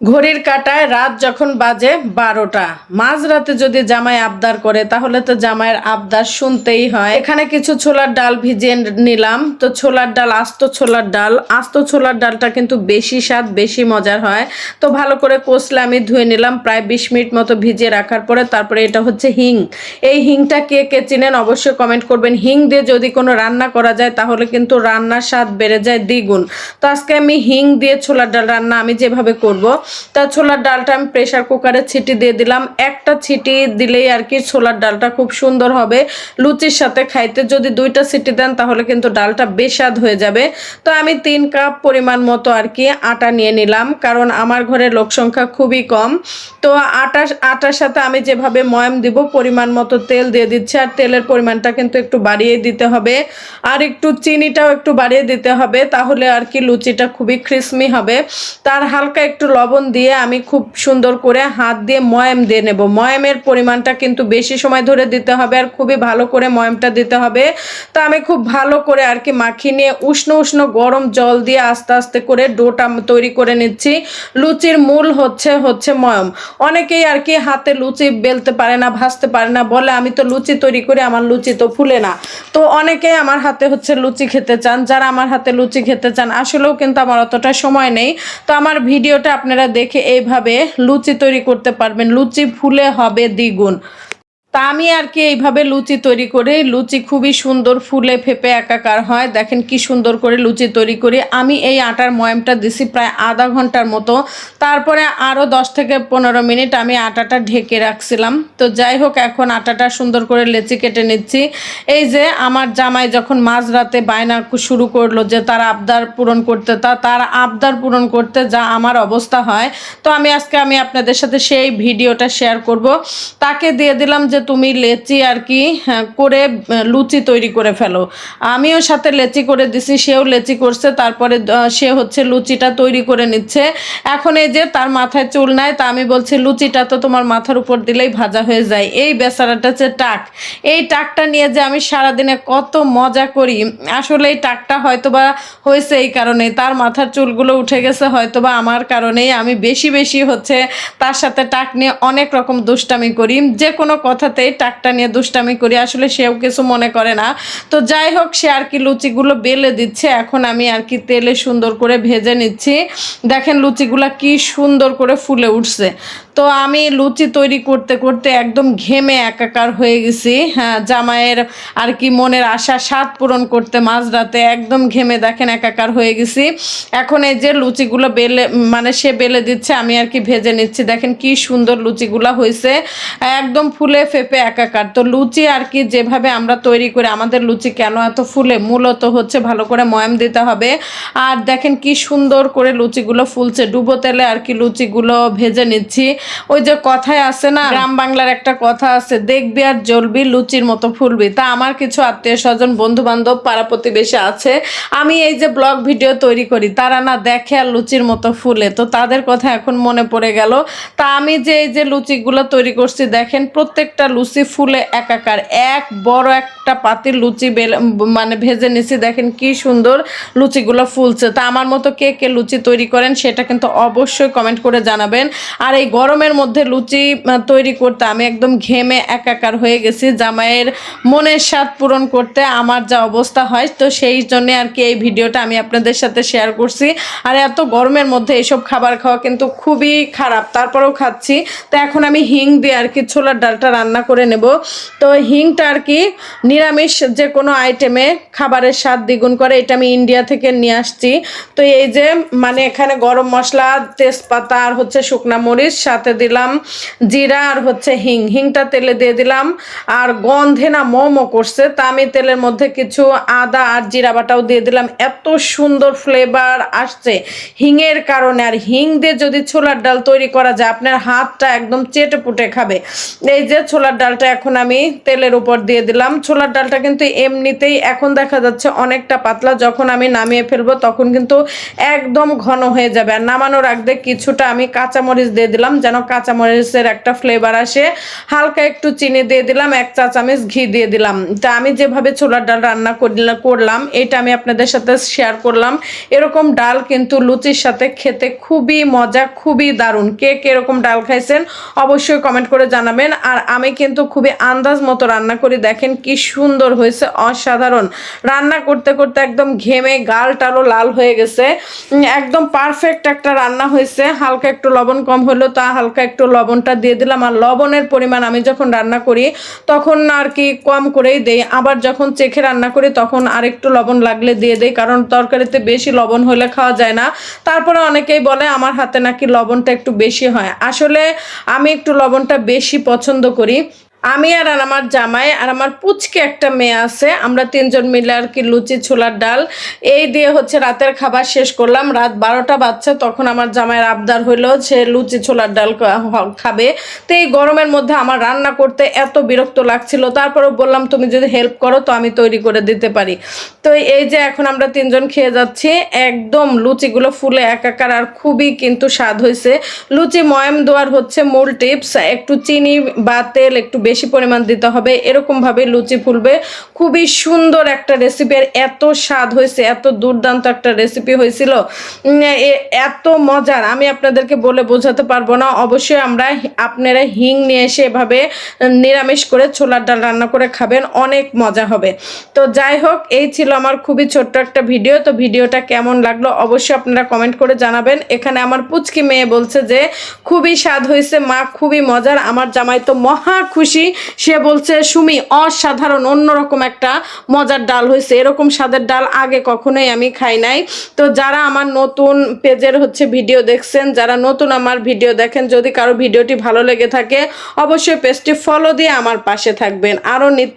ঘড়ির কাটায় রাত যখন বাজে বারোটা। মাঝরাতে যদি জামাই আবদার করে, তাহলে তো জামাইয়ের আবদার শুনতেই হয়। এখানে কিছু ছোলার ডাল ভিজিয়ে নিলাম। তো ছোলার ডাল, আস্ত ছোলার ডাল। আস্ত ছোলার ডালটা কিন্তু বেশি স্বাদ, বেশি মজার হয়। তো ভালো করে কষলে আমি ধুয়ে নিলাম প্রায় বিশ মিনিট মতো ভিজিয়ে রাখার পরে তারপরে এটা হচ্ছে হিং। এই হিংটা কে কে চিনেন অবশ্যই কমেন্ট করবেন। হিং দিয়ে যদি কোনো রান্না করা যায়, তাহলে কিন্তু রান্নার স্বাদ বেড়ে যায় দ্বিগুণ। তো আজকে আমি হিং দিয়ে ছোলার ডাল রান্না আমি যেভাবে করব তা ছোলার ডালটা আমি প্রেশার কুকারে ছিটি দিয়ে দিলাম। একটা ছিটি দিলেই আর কি ছোলার ডালটা খুব সুন্দর হবে। লুচির সাথে খাইতে যদি দুইটা ছিটি দেন, তাহলে কিন্তু ডালটা বেস্বাদ হয়ে যাবে। তো আমি তিন কাপ পরিমাণ মতো আর কি আটা নিয়ে নিলাম, কারণ আমার ঘরে লোক সংখ্যা খুবই কম। তো আটা, আটার সাথে আমি যেভাবে ময়াম দিব, পরিমাণ মতো তেল দিয়ে দিচ্ছি, আর তেলের পরিমাণটা কিন্তু একটু বাড়িয়ে দিতে হবে। আর একটু চিনিটাও একটু বাড়িয়ে দিতে হবে, তাহলে আর কি লুচিটা খুবই ক্রিসমি হবে। তার হালকা একটু লবণ দিয়ে আমি খুব সুন্দর করে হাত দিয়ে ময়াম দিয়ে নেব। ময়ামের পরিমাণটা কিন্তু বেশি সময় ধরে দিতে হবে আর খুবই ভালো করে ময়ামটা দিতে হবে। তো আমি খুব ভালো করে আর কি মাখিয়ে নিয়ে উষ্ণ উষ্ণ গরম জল দিয়ে আস্তে আস্তে করে ডোটা তৈরি করে নিচ্ছি। লুচির মূল হচ্ছে হচ্ছে ময়ম। অনেকেই আর কি হাতে লুচি বেলতে পারে না, ভাজতে পারে না, বলে আমি তো লুচি তৈরি করে আমার লুচি তো ফুলে না। তো অনেকেই আমার হাতে হচ্ছে লুচি খেতে চান, যারা আমার হাতে লুচি খেতে চান, আসলেও কিন্তু আমার অতটা সময় নেই। তো আমার ভিডিওটা আপনারা দেখে এইভাবে লুচি তৈরি করতে পারবেন। লুচি ফুলে হবে দ্বিগুণ। তা আমি আর কি এইভাবে লুচি তৈরি করে। লুচি খুবই সুন্দর, ফুলে ফেপে একাকার হয়। দেখেন কি সুন্দর করে লুচি তৈরি করি। আমি এই আটার ময়ামটা দিছি প্রায় আধা ঘণ্টার মতো। তারপরে আরও দশ থেকে পনেরো মিনিট আমি আটাটা ঢেকে রাখছিলাম। তো যাই হোক, এখন আটাটা সুন্দর করে লেচি কেটে নিচ্ছি। এই যে আমার জামাই যখন মাঝরাতে বায়না শুরু করল যে তার আবদার পূরণ করতে, তা তার আবদার পূরণ করতে যা আমার অবস্থা হয়। তো আমি আজকে আমি আপনাদের সাথে সেই ভিডিওটা শেয়ার করব। তাকে দিয়ে দিলাম যে তুমি লেচি আর কি হ্যাঁ, করে লুচি তৈরি করে ফেলো। আমিও সাথে লেচি করে দিছি সেও লেচি করছে তারপরে সে হচ্ছে লুচিটা তৈরি করে নিচ্ছে। এখন এই যে তার মাথায় চুল নাই তা আমি বলছি লুচিটা তো তোমার মাথার উপর দিলেই ভাজা হয়ে যায়। এই বেচারাটা হচ্ছে টাক। এই টাকটা নিয়ে যে আমি সারাদিনে কত মজা করি। আসলে এই টাকটা হয়তো বা হয়েছে এই কারণে তার মাথার চুলগুলো উঠে গেছে হয়তো বা আমার কারণেই। আমি বেশি বেশি হচ্ছে তার সাথে টাক নিয়ে অনেক রকম দুষ্টামি করি। যে কোনো কথাতেই টাকটা নিয়ে দুষ্টামি করি, আসলে সেও কিছু মনে করে না। তো যাই হোক, সে আর কি লুচিগুলো বেলে দিচ্ছে, এখন আমি আর কি তেলে সুন্দর করে ভেজে নিচ্ছি। দেখেন লুচিগুলা কি সুন্দর করে ফুলে উঠছে। তো আমি লুচি তৈরি করতে করতে একদম ঘেমে একাকার হয়ে গেছি। হ্যাঁ জামাইয়ের আর কি মনের আশা, স্বাদ পূরণ করতে মাঝরাতে একদম ঘেমে দেখেন একাকার হয়ে গেছি। এখন এই যে লুচিগুলো বেলে মানে সে বেলে দিচ্ছে, আমি আর কি ভেজে নিচ্ছি। দেখেন কি সুন্দর লুচিগুলো হয়েছে। একদম ফুলে ফেপে একাকার। তো লুচি আর কি যেভাবে আমরা তৈরি করি, আমাদের লুচি কেন এত ফুলে? মূলত হচ্ছে ভালো করে ময়াম দিতে হবে। আর দেখেন কি সুন্দর করে লুচিগুলো ফুলছে। ডুবো তেলে আর কি লুচিগুলো ভেজে নিচ্ছি। ওই যে কথায় আছে না, গ্রাম বাংলার একটা কথা আছে, দেখবি আর জ্বলবি লুচির মতো ফুলবি। তা আমার কিছু আত্মীয় স্বজন বন্ধু বান্ধব পাড়া প্রতিবেশী আছে। আমি এই যে ব্লগ ভিডিও তৈরি করি, তারা না দেখে আর লুচির মতো ফুলে। তো তাদের কথা এখন মনে পড়ে গেল। তা আমি যে এই যে লুচিগুলো তৈরি করছি, দেখেন প্রত্যেকটা লুচি ফুলে একাকার। এক বড় একটা পাতির লুচি বেলে মানে ভেজে নিছি, দেখেন কি সুন্দর লুচিগুলো ফুলছে। তা আমার মতো কে কে লুচি তৈরি করেন সেটা কিন্তু অবশ্যই কমেন্ট করে জানাবেন। আর এই গরমের মধ্যে লুচি তৈরি করতে আমি একদম ঘেমে একাকার হয়ে গেছি জামাইয়ের মনের স্বাদ পূরণ করতে আমার যা অবস্থা হয়। তো সেই জন্যে আর কি এই ভিডিওটা আমি আপনাদের সাথে শেয়ার করছি। আর এত গরমের মধ্যে এইসব খাবার খাওয়া কিন্তু খুবই খারাপ, তারপরেও খাচ্ছি। তো এখন আমি হিং দিয়ে আর কি ছোলার ডালটা রান্না করে নেব। তো হিংটা আর কি নিরামিষ যে কোনো আইটেমে খাবারের স্বাদ দ্বিগুণ করে, এটা আমি ইন্ডিয়া থেকে নিয়ে আসছি। তো এই যে মানে এখানে গরম মশলা, তেজপাতা আর হচ্ছে শুকনা মরিচ, সাথে দিলাম জিরা আর হচ্ছে হিং। হিংটা তেলে দিয়ে দিলাম। আর গন্ধে না মোমো করছে, তা আমি তেলের মধ্যে কিছু আদা আর জিরা বাটাও দিয়ে দিলাম। এত সুন্দর ফ্লেভার আসছে হিংয়ের কারণে। আর হিং দিয়ে যদি ছোলার ডাল তৈরি করা যায়, আপনার হাতটা একদম চেটে পুটে খাবে। এই যে ছোলার ছোলার ডালটা এখন আমি তেলের উপর দিয়ে দিলাম। ছোলার ডালটা কিন্তু এমনিতেই এখন দেখা যাচ্ছে অনেকটা পাতলা। যখন আমি নামিয়ে ফেলব তখন কিন্তু একদম ঘন হয়ে যাবে। আর নামানোর আগে কিছুটা আমি কাঁচামরিচ দিয়ে দিলাম যেন কাঁচামরিচের একটা ফ্লেভার আসে। হালকা একটু চিনি দিয়ে দিলাম, এক চা চামচ ঘি দিয়ে দিলাম। তা আমি যেভাবে ছোলার ডাল রান্না করল- করলাম, এটা আমি আপনাদের সাথে শেয়ার করলাম। এরকম ডাল কিন্তু লুচির সাথে খেতে খুবই মজা, খুবই দারুণ। কে কে এরকম ডাল খাইছেন অবশ্যই কমেন্ট করে জানাবেন। আর আমি কিন্তু খুবই আন্দাজ মতো রান্না করি দেখেন কি সুন্দর হয়েছে, অসাধারণ। রান্না করতে করতে একদম ঘেমে গাল টালও লাল হয়ে গেছে। একদম পারফেক্ট একটা রান্না হয়েছে। হালকা একটু লবণ কম হলো, তা হালকা একটু লবণটা দিয়ে দিলাম। আর লবণের পরিমাণ আমি যখন রান্না করি, তখন আর কি কম করেই দেই। আবার যখন চেখে রান্না করি, তখন আরেকটু লবণ লাগলে দিয়ে দেই, কারণ তরকারিতে বেশি লবণ হলে খাওয়া যায় না। তারপরে অনেকেই বলে, আমার হাতে নাকি লবণটা একটু বেশি হয়। আসলে আমি একটু লবণটা বেশি পছন্দ করি। আমি আর আর আমার জামাই আর আমার পুচকে একটা মেয়ে আছে। আমরা তিনজন মিলে আর কি লুচি, ছোলার ডাল, এই দিয়ে হচ্ছে রাতের খাবার শেষ করলাম। রাত বারোটা বাজছে, তখন আমার জামাইয়ের আবদার হইল সে লুচি, ছোলার ডাল খাবে। তো এই গরমের মধ্যে আমার রান্না করতে এত বিরক্ত লাগছিল। তারপরেও বললাম, তুমি যদি হেল্প করো তো আমি তৈরি করে দিতে পারি। তো এই যে এখন আমরা তিনজন খেয়ে যাচ্ছি, একদম লুচিগুলো ফুলে একাকার আর খুবই কিন্তু স্বাদ হয়েছে লুচি ময়াম দেওয়ার হচ্ছে মূল টিপস একটু চিনি বা তেল একটু বেশি পরিমাণ দিতে হবে। এরকমভাবে লুচি ফুলবে। খুবই সুন্দর একটা রেসিপি আর এত স্বাদ হয়েছে, এত দুর্দান্ত একটা রেসিপি হয়েছিল। এত মজার। আমি আপনাদেরকে বলে বোঝাতে পারব না। অবশ্যই আমরা আপনারা হিং নিয়ে এসে এভাবে নিরামিষ করে ছোলার ডাল রান্না করে খাবেন। অনেক মজা হবে। তো যাই হোক, এই ছিল আমার খুবই ছোট্ট একটা ভিডিও। তো ভিডিওটা কেমন লাগল অবশ্যই আপনারা কমেন্ট করে জানাবেন। এখানে আমার পুচকি মেয়ে বলছে যে, খুবই স্বাদ হয়েছে, মা খুবই মজার। আমার জামাই তো মহা খুশি সে বলছে, সুমি, অসাধারণ, অন্যরকম একটা মজার ডাল হয়েছে। এরকম স্বাদের ডাল আগে কখনোই আমি খাই নাই। তো যারা আমার নতুন পেজের হচ্ছে ভিডিও দেখছেন, যারা নতুন আমার ভিডিও দেখেন, যদি কারও ভিডিওটি ভালো লেগে থাকে, অবশ্যই পেজটি ফলো দিয়ে আমার পাশে থাকবেন। আরও নিত্য